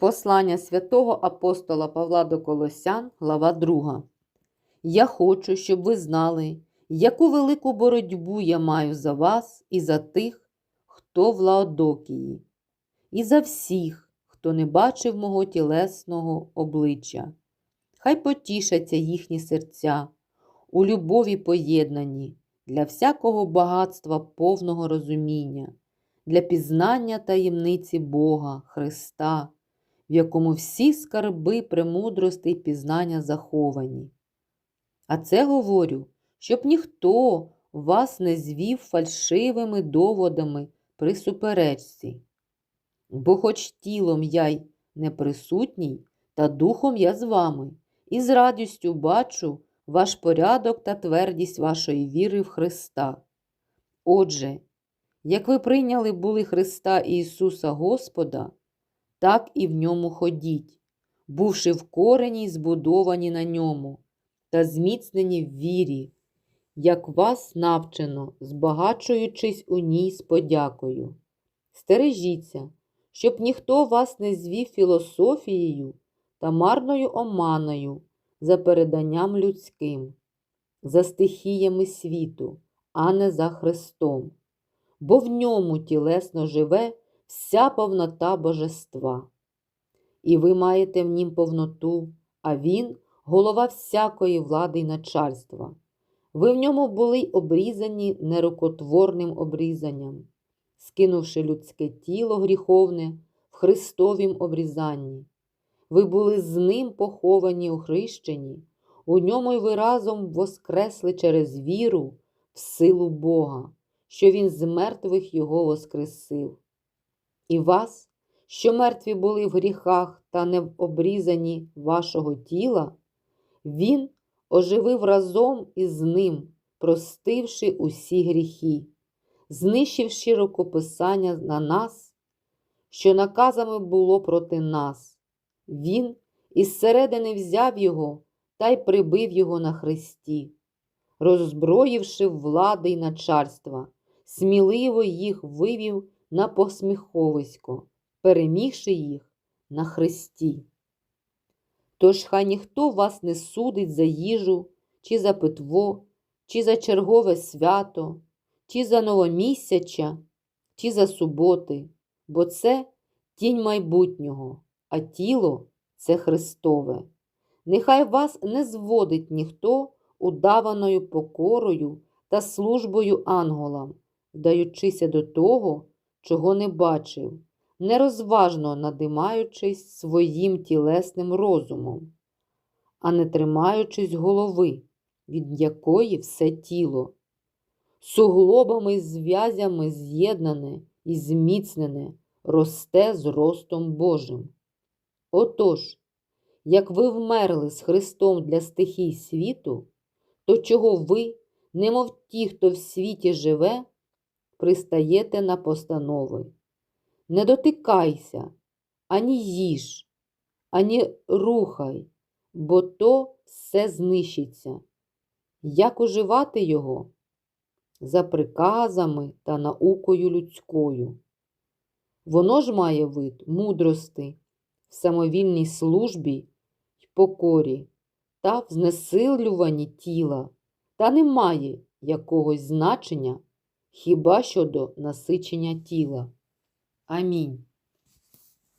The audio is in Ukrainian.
Послання святого апостола Павла до Колосян, глава 2. Я хочу, щоб ви знали, яку велику боротьбу я маю за вас і за тих, хто в Лаодокії, і за всіх, хто не бачив мого тілесного обличчя. Хай потішаться їхні серця у любові поєднані для всякого багатства повного розуміння, для пізнання таємниці Бога, Христа, в якому всі скарби премудрости й пізнання заховані. А це говорю, щоб ніхто вас не звів фальшивими доводами при суперечці. Бо хоч тілом я й не присутній, та духом я з вами, і з радістю бачу ваш порядок та твердість вашої віри в Христа. Отже, як ви прийняли були Христа Ісуса Господа, так і в ньому ходіть, бувши в корені збудовані на ньому, та зміцнені в вірі, як вас навчено, збагачуючись у ній з подякою. Стережіться, щоб ніхто вас не звів філософією та марною оманою за переданням людським, за стихіями світу, а не за Христом, бо в ньому тілесно живе вся повнота божества. І ви маєте в нім повноту, а Він голова всякої влади й начальства. Ви в ньому були обрізані нерукотворним обрізанням, скинувши людське тіло гріховне в Христовім обрізанні. Ви були з ним поховані у хрещенні, у ньому й ви разом воскресли через віру в силу Бога, що Він з мертвих Його воскресив. І вас, що мертві були в гріхах та не обрізані вашого тіла, Він оживив разом із ним, простивши усі гріхи, знищивши рукописання на нас, що наказами було проти нас. Він із середини взяв його та й прибив його на хресті, роззброївши влади й начальства, сміливо їх вивів на посміховисько, перемігши їх на хресті. Тож хай ніхто вас не судить за їжу, чи за питво, чи за чергове свято, чи за новомісяча, чи за суботи, бо це тінь майбутнього, а тіло це Христове. Нехай вас не зводить ніхто удаваною покорою та службою анголам, вдаючися до того, чого не бачив, нерозважно надимаючись своїм тілесним розумом, а не тримаючись голови, від якої все тіло, суглобами зв'язями з'єднане і зміцнене, росте з ростом Божим. Отож, як ви вмерли з Христом для стихій світу, то чого ви, немов ті, хто в світі живе, пристаєте на постанови? Не дотикайся, ані їж, ані рухай, бо то все знищиться. Як уживати його? За приказами та наукою людською. Воно ж має вид мудрости в самовільній службі й покорі та в знесилюванні тіла, та не має якогось значення хіба щодо насичення тіла. Амінь.